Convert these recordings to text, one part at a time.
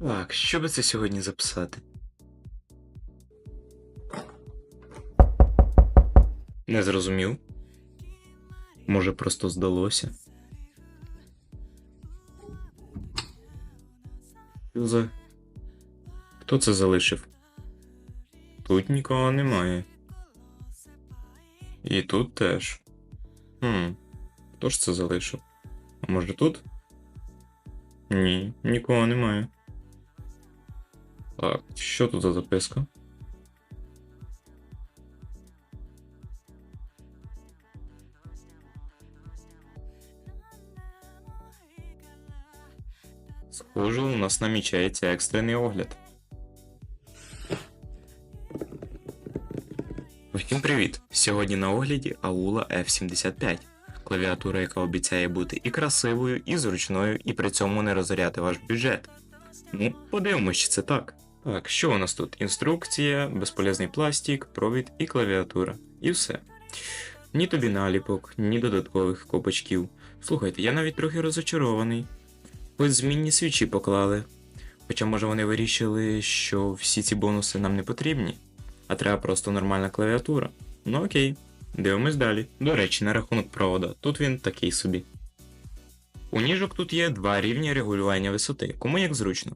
Так, що би це сьогодні записати? Не зрозумів. Може, просто здалося. Що за. Хто це залишив? Тут нікого немає. І тут теж. Хм. Хто ж це залишив? А може тут? Ні, нікого немає. Так, що тут за записка? Схоже, у нас намічається екстрений огляд. Всім привіт! Сьогодні на огляді Аула F75. Клавіатура, яка обіцяє бути і красивою, і зручною, і при цьому не розоряти ваш бюджет. Ну, подивимось, чи це так. Так, що у нас тут? Інструкція, безполезний пластик, провід і клавіатура. І все. Ні тобі наліпок, ні додаткових копачків. Слухайте, я навіть трохи розочарований. Ось змінні свічі поклали. Хоча, може, вони вирішили, що всі ці бонуси нам не потрібні, а треба просто нормальна клавіатура. Ну окей, дивимось далі. До речі, на рахунок провода, тут він такий собі. У ніжок тут є два рівні регулювання висоти, кому як зручно.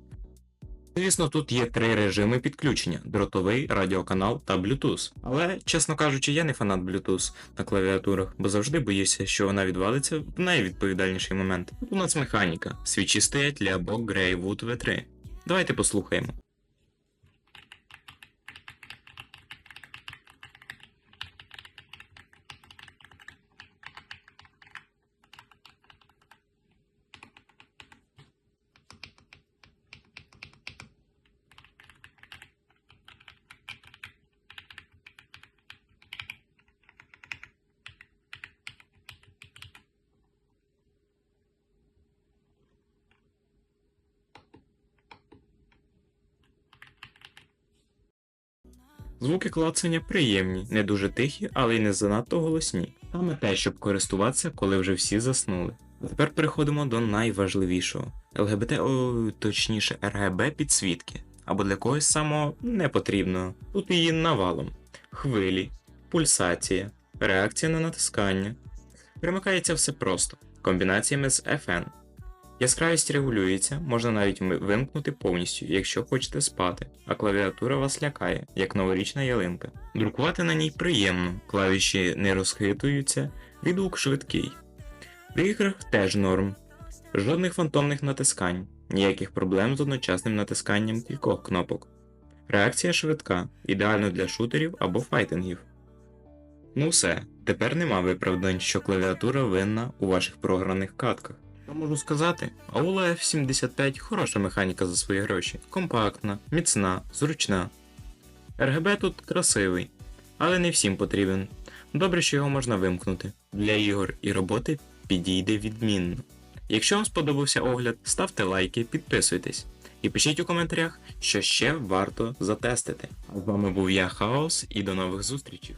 Звісно, тут є три режими підключення: дротовий, радіоканал та Bluetooth. Але, чесно кажучи, я не фанат Bluetooth на клавіатурах, бо завжди боюся, що вона відвалиться в найвідповідальніший момент. Тут у нас механіка. Свічі стоять для Bog Greywood V3. Давайте послухаємо. Звуки клацання приємні, не дуже тихі, але й не занадто голосні. Саме те, щоб користуватися, коли вже всі заснули. Тепер переходимо до найважливішого: ЛГБТ, о, точніше, РГБ підсвітки, або для когось самого непотрібного. Тут її навалом: хвилі, пульсація, реакція на натискання. Примикається все просто, комбінаціями з FN. Яскравість регулюється, можна навіть вимкнути повністю, якщо хочете спати, а клавіатура вас лякає, як новорічна ялинка. Друкувати на ній приємно, клавіші не розхитуються, відгук швидкий. В іграх теж норм. Жодних фантомних натискань, ніяких проблем з одночасним натисканням кількох кнопок. Реакція швидка, ідеально для шутерів або файтингів. Ну все, тепер нема виправдань, що клавіатура винна у ваших програних катках. Що можу сказати? Аула F75 хороша механіка за свої гроші. Компактна, міцна, зручна. RGB тут красивий, але не всім потрібен. Добре, що його можна вимкнути. Для ігор і роботи підійде відмінно. Якщо вам сподобався огляд, ставте лайки, підписуйтесь і пишіть у коментарях, що ще варто затестити. З вами був я Хаос і до нових зустрічей.